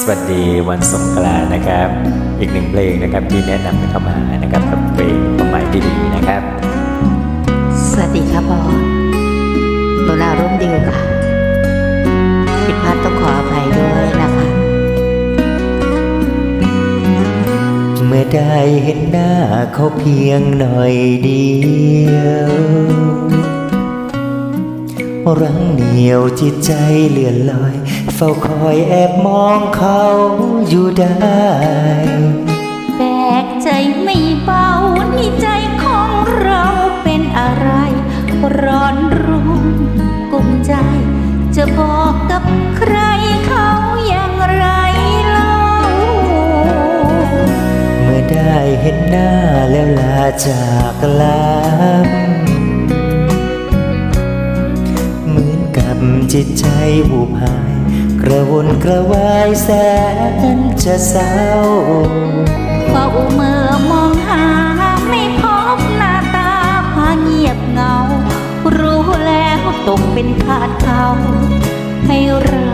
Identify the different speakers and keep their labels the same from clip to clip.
Speaker 1: สวัสดีวันสงกรานต์นะครับ อีกหนึ่งเพลงนะครับที่แนะนำเข้ามานะครับกับเพลงความหมายที่ดีนะครับ
Speaker 2: สวัสดีครับบอสหนูนาร่วมดิวค่ะผิดพลาดต้องขออภัยด้วยนะคะ
Speaker 1: เมื่อได้เห็นหน้าเขาเพียงหน่อยเดียว รังเหนียวจิตใจเลื่อนลอย เฝ้าคอยแอบมองเขาอยู่ได้
Speaker 2: แบกใจไม่เบานี่ใจของเราเป็นอะไร ร้อนรุ่มกุมใจ จะบอกกับใครเขาอย่างไรเล่า
Speaker 1: เมื่อได้เห็นหน้าแล้วลาจากลา จิตใจหูพาย กระวนกระวายแสนจะเศร้า
Speaker 2: เฝ้าเมื่อมองหาไม่พบหน้าตาพาเงียบเหงา รู้แล้วตกเป็นทาสเขาให้เรา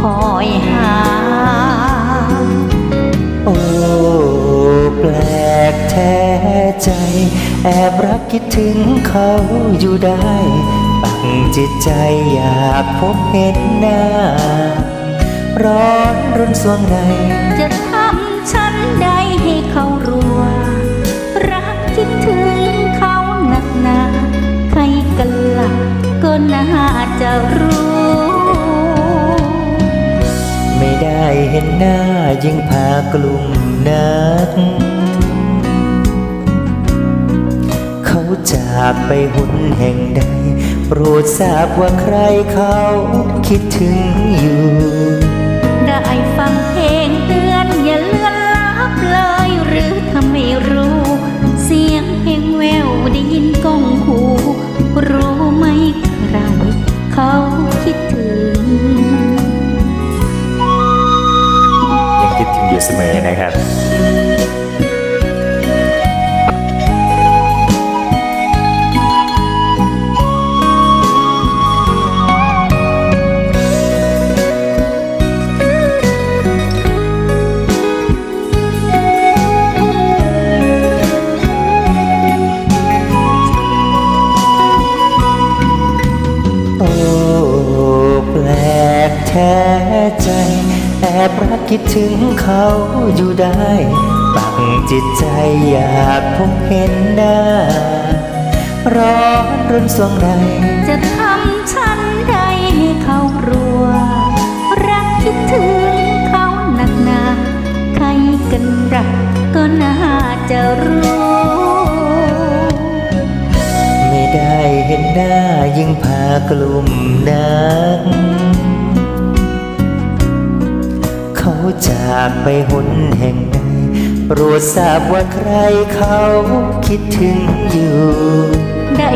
Speaker 2: คอยหา
Speaker 1: โอ้แปลกแท้ใจ แอบรักคิดถึงเขาอยู่ได้ ปักจิตใจอยากพบเห็นหน้า ร้อนรุนสวงใน
Speaker 2: จะทำฉันใดให้เขารู้ว่ารักคิดถึงเขาหนักหนาใครกันล่ะก็น่าจะรู้
Speaker 1: ไม่ได้เห็นหน้ายิ่งพากลุ่มนักเขาจากไปหุนแห่งใด โปรดทราบว่าใครเขาคิดถึงอยู่
Speaker 2: ได้ฟังเพลงเตือนอย่าเลือนลับเลย หรือถ้าไม่รู้ เสียงเพลงแววได้ยินก้องหู รู้ไหมใครเขาคิดถึง
Speaker 1: ยังคิดถึงอยู่เสมอนะครับ ใจ แอบรักคิดถึงเขาอยู่ได้ ปักจิตใจอยากพบเห็นหน้า ร้อนรุนสวงใน
Speaker 2: จะทำฉันใดให้เขารู้ว่ารักคิดถึงเขาหนักหนาใครกันรักก็น่าจะรู้
Speaker 1: ไม่ได้เห็นหน้ายิ่งพากลุ่มนา จากไปหนแห่งใดโปรดทราบว่าใครเขาคิดถึงอยู่
Speaker 2: ได้